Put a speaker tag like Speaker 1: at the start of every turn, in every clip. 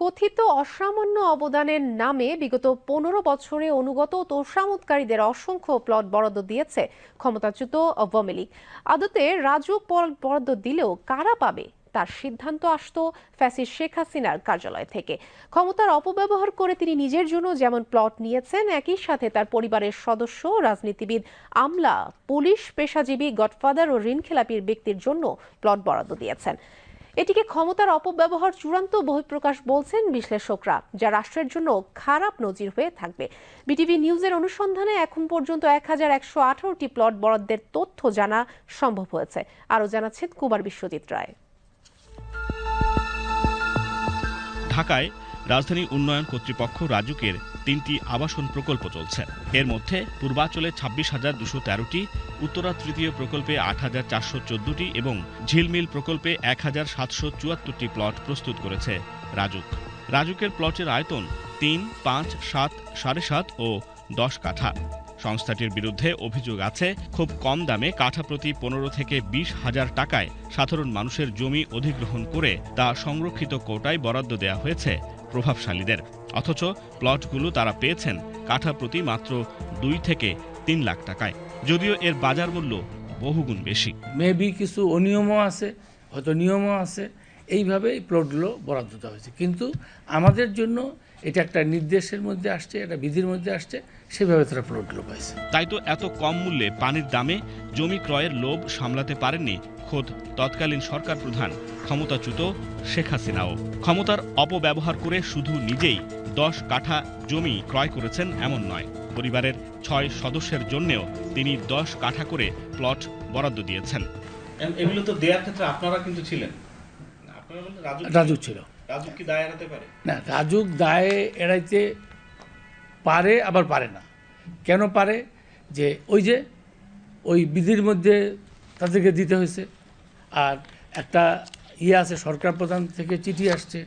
Speaker 1: কথিত অসামান্য অবদানের নামে বিগত পনেরো বছরে অনুগত ও তোষামোদকারীদের অসংখ্য প্লট বরাদ্দ দিয়েছে ক্ষমতাচ্যুত আওয়ামী লীগ। আদতে রাজুক বরাদ্দ দিলেও কারা পাবে? তার সিদ্ধান্ত আসত ফ্যাসিস শেখ হাসিনার কার্যালয় থেকে। ক্ষমতার অপব্যবহার করে তিনি নিজের জন্য যেমন প্লট নিয়েছেন, একই সাথে তার পরিবারের সদস্য, রাজনীতিবিদ, আমলা, পুলিশ, পেশাজীবী, গডফাদার ও ঋণখেলাপির ব্যক্তির জন্য প্লট বরাদ্দ দিয়েছেন। এটিকে ক্ষমতার অপব্যবহার চূড়ান্ত বহিঃপ্রকাশ বলছেন বিশ্লেষকরা, যা রাষ্ট্রের জন্য খারাপ নজির হয়ে থাকবে। বিটিভি নিউজের অনুসন্ধানে এখন পর্যন্ত এক হাজার একশো আঠারোটি প্লট বরাদ্দের তথ্য জানা সম্ভব হয়েছে। আরও জানাচ্ছেন কুমার বিশ্বজিৎ রায়।
Speaker 2: ঢাকায় রাজধানী উন্নয়ন কর্তৃপক্ষ রাজুকের তিনটি আবাসন প্রকল্প চলছে। এর মধ্যে পূর্বাচলে ছাব্বিশ হাজার দুশো তেরোটি, উত্তরা তৃতীয় প্রকল্পে আট হাজার চারশো চোদ্দটি এবং ঝিলমিল প্রকল্পে এক হাজার সাতশো চুয়াত্তরটি প্লট প্রস্তুত করেছে রাজুক। রাজুকের প্লটের আয়তন তিন, পাঁচ, সাত, সাড়ে সাত ও দশ কাঠা। সংস্থাটির বিরুদ্ধে অভিযোগ আছে, খুব কম দামে কাঠা প্রতি পনেরো থেকে বিশ হাজার টাকায় সাধারণ মানুষের জমি অধিগ্রহণ করে তা সংরক্ষিত কোটায় বরাদ্দ দেওয়া হয়েছে। প্রভাবশালীদের। অথচ প্লটগুলো তারা পেয়েছেন কাঠা প্রতি মাত্র দুই থেকে তিন লাখ টাকায়। যদিও এর বাজার মূল্য বহুগুণ বেশি।
Speaker 3: মেবি কিছু অনিয়মও আছে, হয়তো নিয়মও আছে। এইভাবেই এই প্লটগুলো বরাদ্দ হয়েছে। কিন্তু আমাদের জন্য এটা একটা নির্দেশের মধ্যে আসছে একটা বিধির মধ্যে আসছে সেভাবে তারা প্লটগুলো পাইছে
Speaker 2: তাই তো এত কম মূল্যে পানির দামে জমি ক্রয়ের লোভ সামলাতে পারেননি খোদ তৎকালীন সরকার প্রধান ক্ষমতাচ্যুত শেখ হাসিনাও। ক্ষমতার অপব্যবহার করে শুধু নিজেই দশ কাঠা জমি ক্রয় করেছেন এমন নয় পরিবারের ছয় সদস্যের জন্যেও তিনি দশ কাঠা করে প্লট বরাদ্দ দিয়েছেন। এগুলো তো দেওয়ার ক্ষেত্রে আপনারা কিন্তু ছিলেন। রাজু
Speaker 3: ছিল। না, রাজুক দায়ে এড়াইতে পারে, আবার পারে না। কেন পারে? যে ওই যে, ওই বিধির মধ্যে তাদেরকে দিতে হয়েছে। আর একটা ইয়ে আছে, সরকার প্রধান থেকে চিঠি আসছে,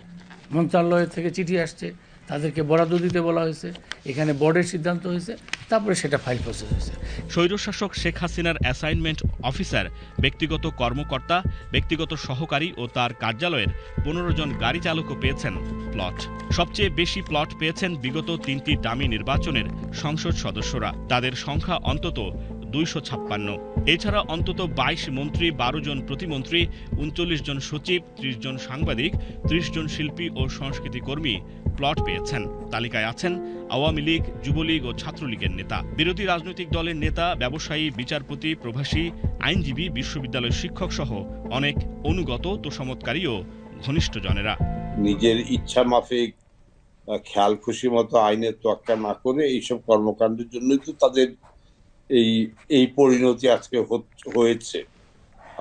Speaker 3: মন্ত্রণালয় থেকে চিঠি আসছে। তাদেরকে বরাদ্দ দিতে বলা হয়েছে, এখানে বোর্ডের সিদ্ধান্ত হয়েছে, তারপরে সেটা ফাইল প্রসেস হয়েছে।
Speaker 2: স্বৈরশাসক শেখ হাসিনার অ্যাসাইনমেন্ট অফিসার ব্যক্তিগত কর্মকর্তা, ব্যক্তিগত সহকারী ও তার কার্যালয়ের পনেরো জন গাড়ি চালকও পেয়েছেন প্লট সবচেয়ে বেশি প্লট পেয়েছেন বিগত তিনটি ডামি নির্বাচনের সংসদ সদস্যরা। তাদের সংখ্যা অন্তত দুইশো ছাপ্পান্ন। এছাড়া অন্তত বাইশ মন্ত্রী, বারো জন প্রতিমন্ত্রী, উনচল্লিশ জন সচিব, ত্রিশ জন সাংবাদিক, ত্রিশ জন শিল্পী ও সংস্কৃতি কর্মী প্লট পেয়েছেন। তালিকায় আছেন আওয়ামী লীগ, যুবলীগ ও ছাত্রলীগের নেতা। বিরোধী রাজনৈতিক দলের নেতা, ব্যবসায়ী, বিচারপতি, প্রভাষী, আইনজীবী বিশ্ববিদ্যালয় শিক্ষক সহ অনেক অনুগত, তোষামতকারী ও ঘনিষ্ঠজনেরা।
Speaker 4: নিজের ইচ্ছা মাফিক খেয়াল খুশি মতো আইনের তোয়াক্কা না করে এইসব কর্মকাণ্ডের জন্যই তো তাদের এই এই পরিণতি আজকে হয়েছে।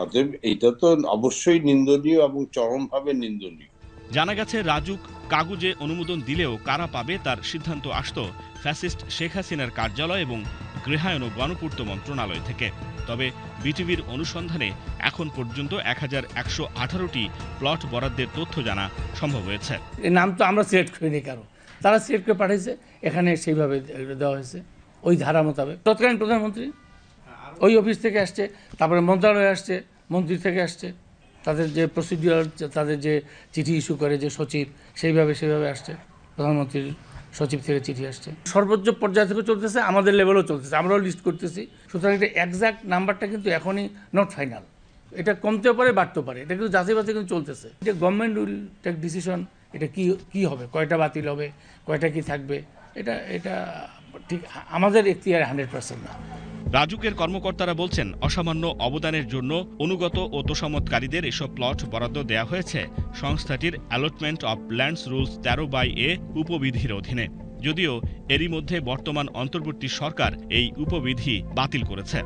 Speaker 4: অতএব এটা তো অবশ্যই নিন্দনীয় এবং চরমভাবে নিন্দনীয়।
Speaker 2: জানা গেছে রাজুক কাগুজে অনুমোদন দিলেও কারা পাবে তার সিদ্ধান্ত আসত ফ্যাসিস্ট শেখ হাসিনার কার্যালয় এবং গৃহায়ন ও গণপূর্ত মন্ত্রণালয় থেকে। তবে বিটিভির অনুসন্ধানে এখন পর্যন্ত এক হাজার একশো আঠারোটি প্লট বরাদ্দের তথ্য জানা সম্ভব হয়েছে।
Speaker 3: এই নাম তো আমরা সিলেক্ট করিনি কারও। তারা সিলেক্ট করে পাঠিয়েছে এখানে সেইভাবে দেওয়া হয়েছে। ওই ধারা মোতাবেক। তৎকালীন প্রধানমন্ত্রী ওই অফিস থেকে আসছে তারপরে মন্ত্রণালয় আসছে মন্ত্রী থেকে আসছে। তাদের যে প্রসিডিওর তাদের যে চিঠি ইস্যু করে যে সচিব সেইভাবে সেইভাবে আসছে। প্রধানমন্ত্রীর সচিব থেকে চিঠি আসছে। সর্বোচ্চ পর্যায় থেকে চলতেছে আমাদের লেভেলও চলতেছে আমরাও লিস্ট করতেছি। সুতরাং এটা একজ্যাক্ট নাম্বারটা কিন্তু এখনই নট ফাইনাল এটা কমতেও পারে বাড়তেও পারে। এটা কিন্তু যাচাই বাছাই কিন্তু চলতেছে। যে গভর্নমেন্ট উইল টেক ডিসিশন এটা কি কি হবে? কয়টা বাতিল হবে? কয়টা কি থাকবে? এটা এটা ঠিক, আমাদের এখতিয়ার হান্ড্রেড পার্সেন্ট না।
Speaker 2: রাজুকের কর্মকর্তারা বলছেন, অসামান্য অবদানের জন্য অনুগত ও তোষামতকারীদের এসব প্লট বরাদ্দ দেয়া হয়েছে। সংস্থাটির অ্যালটমেন্ট অব ল্যান্ডস রুলস তেরো বাই এ উপবিধির অধীনে। যদিও এরই মধ্যে বর্তমান অন্তর্বর্তী সরকার এই উপবিধি বাতিল করেছে।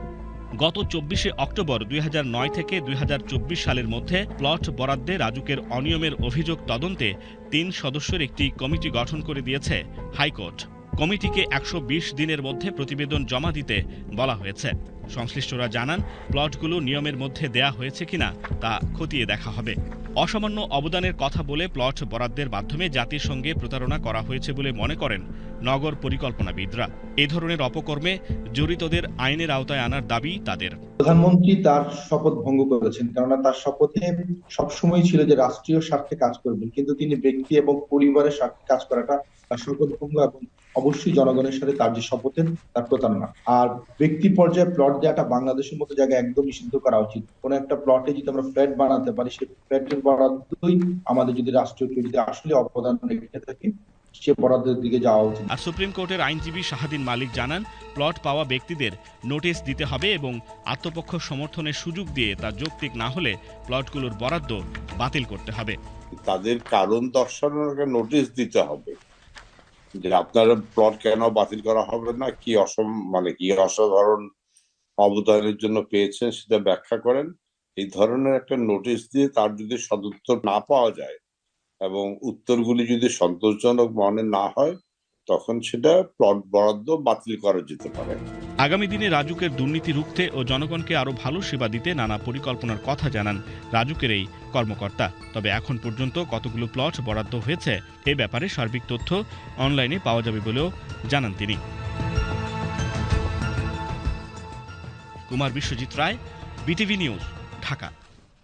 Speaker 2: গত চব্বিশে অক্টোবর দুই হাজার নয় থেকে দুই হাজার চব্বিশ সালের মধ্যে প্লট বরাদ্দে রাজুকের অনিয়মের অভিযোগ তদন্তে তিন সদস্যের একটি কমিটি গঠন করে দিয়েছে হাইকোর্ট। কমিটিকে একশো বিশ দিনের মধ্যে প্রতিবেদন জমা দিতে বলা হয়েছে। সংশ্লিষ্টরা জানান, প্লটগুলো নিয়মের মধ্যে দেয়া হয়েছে কিনা তা খতিয়ে দেখা হবে। অসামান্য অবদানের কথা বলে প্লট বরাদ্দের মাধ্যমে জাতির সঙ্গে প্রতারণা করা হয়েছে বলে মনে করেন নগর পরিকল্পনাবিদরা। এ ধরনের অপকর্মে জড়িতদের আইনের আওতায় আনার দাবি তাদের।
Speaker 5: প্রধানমন্ত্রী তার শপথ ভঙ্গ করেছেন, কেননা তার শপথে সবসময় ছিল যে রাষ্ট্রীয় স্বার্থে কাজ করবেন, কিন্তু তিনি ব্যক্তি এবং পরিবারের স্বার্থে কাজ করাটা তার শপথ ভঙ্গ এবং অবশ্যই জনগণের সাথে তার যে শপথের, তার প্রতারণা। আর ব্যক্তি পর্যায়ে প্লট দেওয়াটা বাংলাদেশের মতো জায়গায় একদম নিষিদ্ধ করা উচিত। কোন একটা প্লটে যদি আমরা ফ্ল্যাট বানাতে পারি, সেই ফ্ল্যাটের বরাদ্দই আমাদের যদি রাষ্ট্রীয় যদি আসলে অবদান রেখে থাকে সে বরাদ্দের দিকে যাওয়া উচিত।
Speaker 2: আর সুপ্রিম কোর্টের আইনজীবী শাহাদিন মালিক জানান প্লট পাওয়া ব্যক্তিদের নোটিশ দিতে হবে এবং আত্মপক্ষ সমর্থনের সুযোগ দিয়ে তা যৌক্তিক না হলে প্লটগুলোর বরাদ্দ বাতিল করতে হবে।
Speaker 4: তাদের কারণ দর্শানোর নোটিশ দিতে হবে যে আপনার প্লট কেন বাতিল করা হবে না কি অসম মানে কি অসাধারণ অবদানের জন্য পেয়েছেন সেটা ব্যাখ্যা করেন। এই ধরনের একটা নোটিশ দিয়ে তার যদি সদুত্তর না পাওয়া যায় এবং উত্তরগুলি যদি সন্তোষজনক মনে না হয়, তখন সেটা প্লট বরাদ্দ বাতিল করা যেতে পারে।
Speaker 2: আগামী দিনে রাজুকের দুর্নীতি রুখতে ও জনগণকে আরও ভালো সেবা দিতে নানা পরিকল্পনার কথা জানান রাজুকের এই কর্মকর্তা। তবে এখন পর্যন্ত কতগুলো প্লট বরাদ্দ হয়েছে, এ ব্যাপারে সার্বিক তথ্য অনলাইনে পাওয়া যাবে বলেও জানান তিনি। Kumar Biswajit Roy, BTV news. Dhaka